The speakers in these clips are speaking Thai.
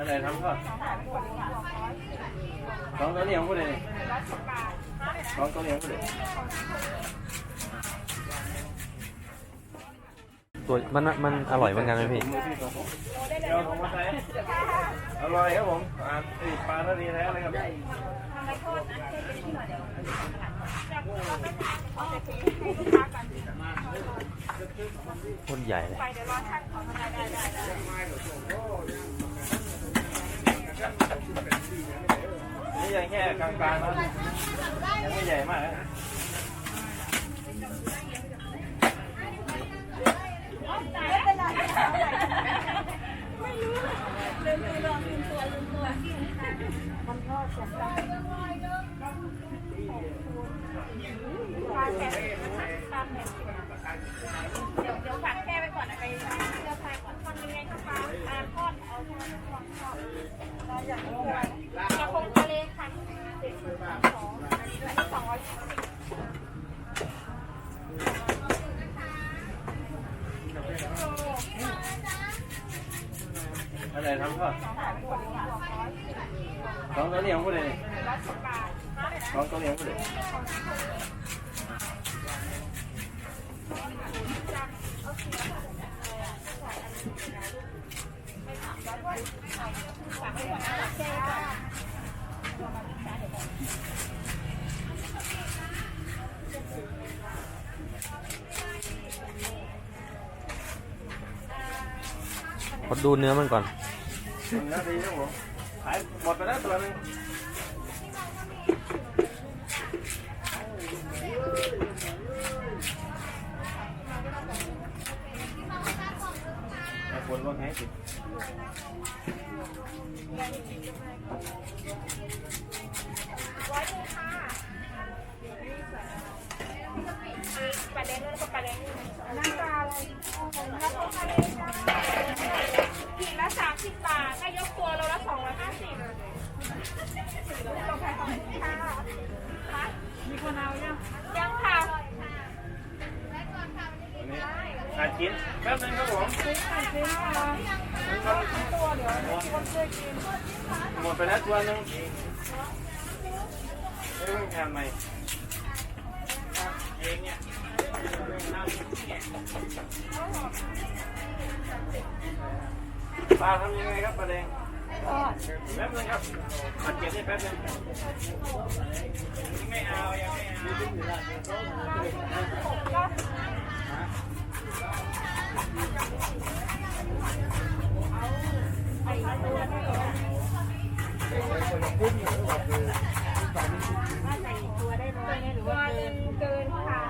อะไรทำก็สองตัวนี้ของผู้ใดนี่สองตัวนี้ของผู้ใดตัวมันมันอร่อยเหมือนกันไหมพี่เดี๋ยวผมมาใส่อร่อยครับผมอ่านี่ปลาทะเลแท้เลยครับโคตรใหญ่เลย นี่ยังแค่กลางๆนะยังไม่ใหญ่มากนะเดี๋ยวเดี๋ยวฝากแค่ไว้ก่อนนะไปเลือกใครก่อนทำยังไงคะปลาปลาทอดเอาใช่ไหมทอดทอดเราอยากรู้อะไรพงทะเลค่ะสองส องร้อยยี่สิบอะไรทำก็สองตัวนี้ของผู้ใดนี่สองตัวนี้ของผู้ใดขอดูเนื้อมันก่อนหนึ่งนา ทีครับผมขายหมดไปแล้วตัวนึง หมดไปแล้วตัวหนึงไม่ต้องทำใหม่เองเนี่ ตัวหนึ่งเกินค่ะ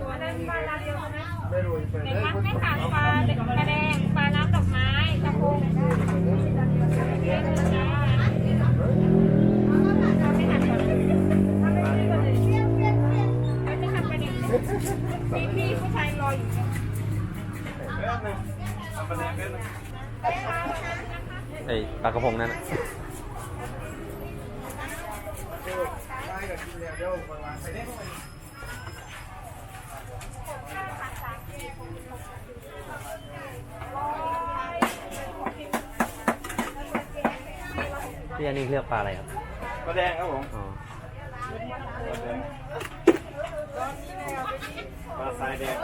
ตัวนั้นปลาลาเดียวนะเด็กวัดไม่ขาดปลาเด็กปลาแดงปลาน้ำดอกไม้กระพงเลี้ยงไม่หันก่อนถ้าไม่รีบก็เลยไม่จะทำกันเองมีพี่ผู้ชายรออยู่แป๊บนึงเอาปลาแดงแป๊บนึง ไอปลากระพงนั่นน่ะพี่อันนี้เรียกปลาอะไรครับปลาแดงครับผมอ๋อปลาแดงปลาทรายแดง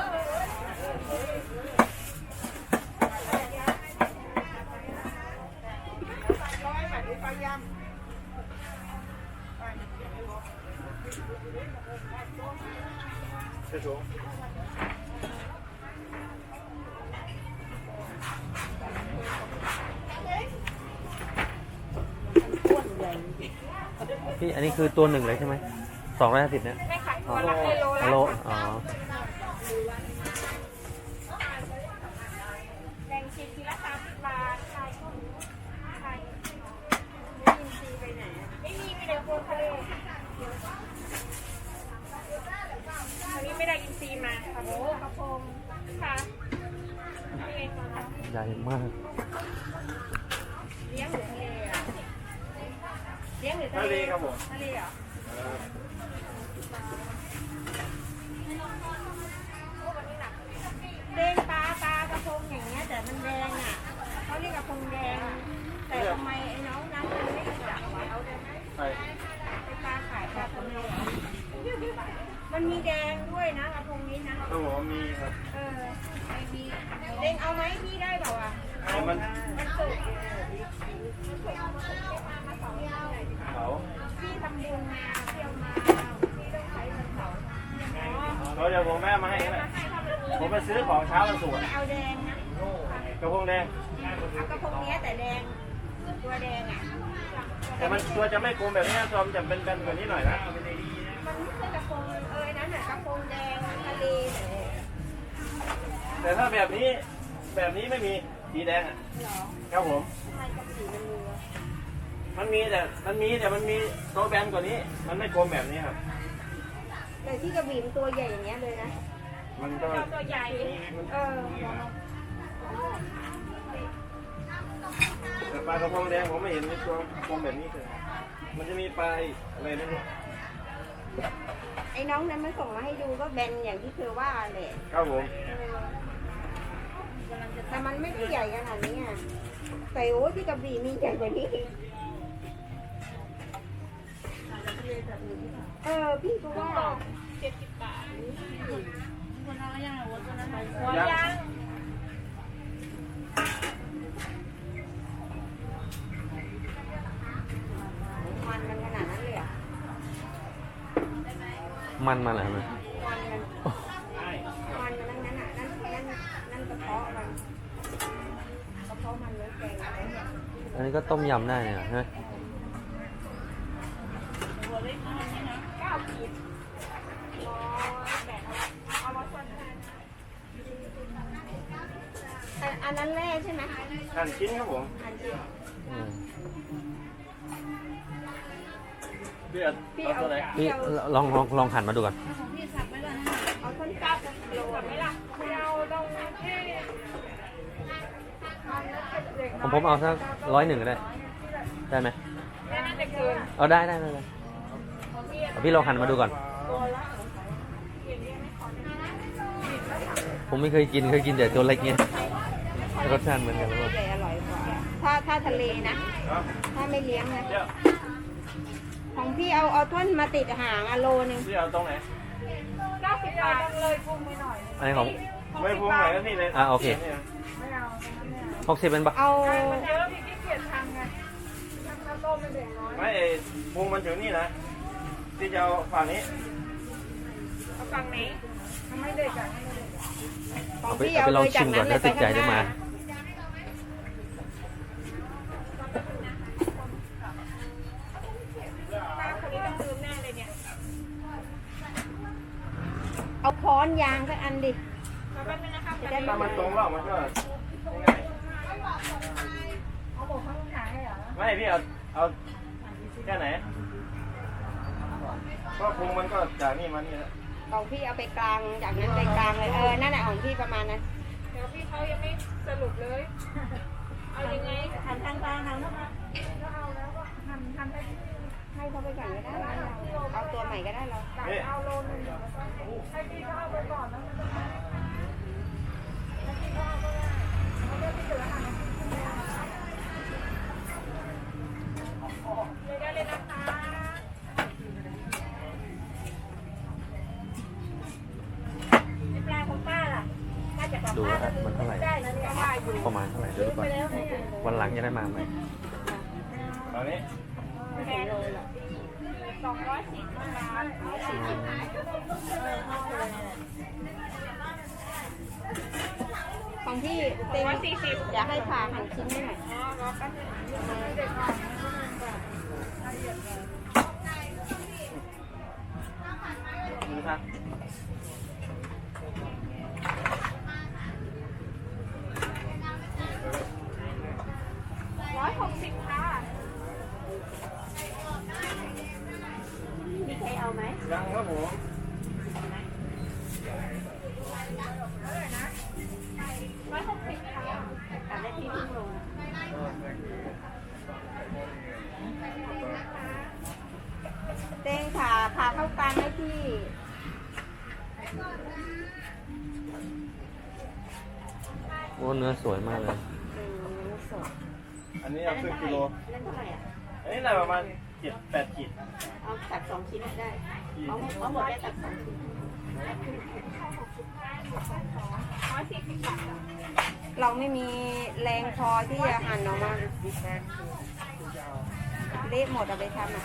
พี่อันนี้คือตัวหนึ่งเลยใช่ไหมสองร้อยห้าสิบเนี่ยไม่ขายตัวละกิโลฮัละลโหลอ๋อะเลครับผมทะเลเหรอเด้งปลาปลากระพงอย่างเงี้ยแต่มันแดงอะเขาเรียกกระพงแดงแต่ทำไมไอ้น้องนั้นมันไม่รู้จักวะเอาได้ไปปลาขายปลากระพงมันมีแดงด้วยนะกระพงนี้นะครับผมมีครับ เออมีเด้งเอาไหมพี่ได้ มาให้เขาเป็นผมไปซื้อของเช้าวันศุกร์เอาแดงนะกระพงแดงเอากระพงเนี้ยแต่แดง ตัวแดงอะ แต่มันตัวจะไม่กลมแบบนี้ตัวมันจะเป็นกันกว่านี้หน่อยนะ มันไม่ใช่กระพงเอ้ยนั่นน่ะกระพงแดงทะเลเหรอแต่ถ้าแบบนี้แบบนี้ไม่มี สีแดงอะครับผมทำไมกระสีมันรัวมันมีแต่ มันมีแต่มันมีตัวแบนกว่านี้ มันไม่กลมแบบนี้ครับ แต่ที่กระบี่มันตัวใหญ่อย่างเงี้ยเลยนะ มันก็ตัวใหญ่ เออแต่ปลากระพงแดงผมไม่เห็นมีตัวกลมแบบนี้เลยมันจะมีปลาอีกอะไรนั่นนี่ไอ้น้องนั้นมันส่งมาให้ดูก็แบนอย่างที่เธอว่าแหละครับผม แต่มันไม่ได้ใหญ่ขนาดนี้อะแต่โอ้ยที่กระบี่มีใหญ่กว่านี้เออพี่ก็ว่าเจ็ดสิบบาทหัวยังมันกันขนาดนั้นเลยอะมันมาแล้วไหม มันกัน มันกันทั้งนั้นอะนั่นนั่นนั่นก ระเพาะมันกระเพาะมันเนื้อแกงอะไรเนี่ยอันนี้ก็ต้มยำได้เนี่ยฮะเก้าขีดร้อยแปดเอาเอามาส่วนกันอันอันนั้นแร่ใช่ไหมหั่นชิ้นครับผมอันที่อืมเลือดเอาตัวไหนพี่ลองลองลองหันมาดูก่อน เอาต้นกล้าโลกับไม่ล่ะไม่เอาต้องที่ ผมผมเอาสักร้อยหนึ่งก็ได้ ได้ไหมแม่น่าจะเกินเอาได้ได้ได้ได้เอาพี่ลองหันมาดูก่อนตัวละอย่างเงี้ยไม่ขอได้ผมไม่เคยกินเคยกินแต่ตัวเล็กเนี้ยรสชาติเหมือนกันหรือเปล่าใหญ่อร่อยกว่าถ้าถ้าทะเลนะเอาถ้าไม่เลี้ยงนะเดี๋ยวของพี่เอาเอาท่อนมาติดหางอะโลนึงพี่เอาตรงไหนเก้าสิบบาทเลยปรุงไปหน่อยอันนี้ของไม่พุ่งไหนก็นี่เลยอะโอเคนี่ยไม่เอา หกสิบเป็นปะเอามันเยอะพี่ขี้เกียจทำไงทำข้าวต้มเป็นเด็กน้อยไม่ไอ้พุงมันถึงนี่นะที่จะเอาฝั่งนี้เอาฝั่งนี้ทำให้เด็กอะของเอาไปพี่เอาเอาไปลเลองยจาชิกมก่นั้อนนเลยถ้าไปติดใจข้างหได้มาน้าป้าคนนี้ต้องลืมแน่เลยเนี่ยเอาค้อนยางสักอันดิแล้วแป๊บนึงนะคะจะได้ถ้ามันตรงแล้วมันก็ ไม่พี่เอาเอาแค่ไหนก็พุงมันก็จากนี่มานี่นะของพี่เอาไปกลางจากนั้นไปกลางเลยเออนั่นแหละของพี่ประมาณนั้นเดี๋ยวพี่เขายังไม่สรุปเลย เอายังไงหันทางกลางทางนั้นก็เอาแล้วก็ทำทำให้พี่ให้เขาไปก่อนก็ได้เอาตัวใหม่ก็ได้เราจ่ายเอาโลนึงเดี๋ยวแล้วก็ให้พี่เขาเอาไปก่อนแล้วมันจะให้พี่เขาเอาก็ได้เอาเรื่องที่เหลือหาเดี๋ยวได้เลยนะคะป ดูว่ามันเท่าไหร่ได้แล้วเนี่ยว่าอยู่ประมาณเท่าไหร่เดี๋ยวดูก่อนวันหลังจะได้มาไหมตอนนี้แพงเลยล่ะสองร้อยสี่สิบบาท ของพี่เต็มอยากให้ผ่าหั่นชิ้นให้หน่อยอ๋อรอแป๊บนึงเด็กก่อนดูทางร้อยหกสิบค่ะมีใครเอาไหมยังครับผม ร้อยหกสิบค่ะตัดได้ที่พึ่งลงเต้งผ่าผ่าเข้ากลางให้พี่โอ้เนื้อสวยมากเลยเออสดอันนี้เอาครึ่งกิโลเล่นเท่าไหร่อะอันนี้น่าประมาณเจ็ดแปดขีดเอาตัดสองชิ้นได้เขาเขาบอกได้ตัดสองชิ้น ร้อยสี่สิบบาทจ้ะเราไม่มีแรงพอที่จะหั่นออกมาเละหมดเอาไปทำอะ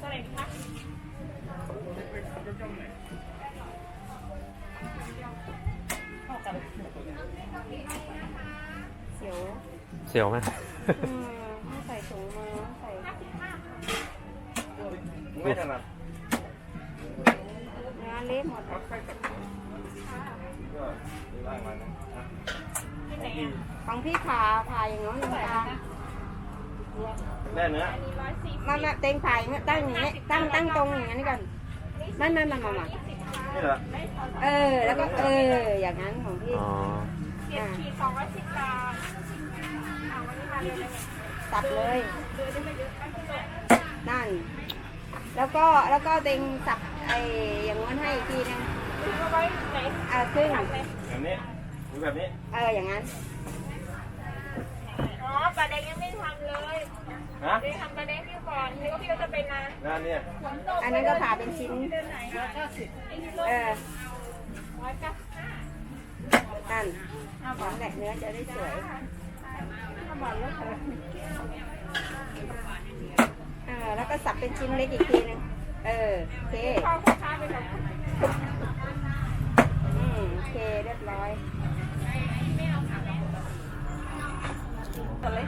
ตัวไหนคะเสียวเสียวไหมอืมไม่ใส่ถุงมือไม่ใส่ ไม่ถนัด เนื้อเละหมดของพี่ผ่าผ่าอย่างน้อยหนึ่งตาได้เนื้อมามาเต็งผ่าอย่างเงี้ยตั้งอย่างเงี้ยตั้งตั้งตรงอย่างนั้ก่อนไม่ไม่ไม่ไม่ไม่นี่เหรอเออ แล้วก็เออ อย่างนั้นของพี่เจ็ดขีดสองร้อยสิบบาทอ่าวันนี้มาเลยเนี่ยสับเลยเดือนได้ไม่เยอะไม่เยอะนั่น แล้วก็แล้วก็เต็งสับ อ้อย่างนั้นให้อีกทีนึงคือเอาไว้ไหนอ่าครึ่งทำเลยแบบนี้หรือแบบนี้เอออย่างนั้นอ๋อปลาแดงยังไม่ทำเลยฮะเดี๋ยวทำปลาแดงพี่ก่อนนี่ก็พี่ก็จะเป็นนะงานเนี่ยอันนั้นก็ผ่าเป็นชิ้นเดือนไหนร้อยเก้าสิบเออร้อยเก้านั่นนั่นแหละเนื้อจะได้สวยเออแล้วก็สับเป็นชิ้นเล็กอีกทีนึง เออโอเคอืมโอเคเรียบร้อยตัวเล็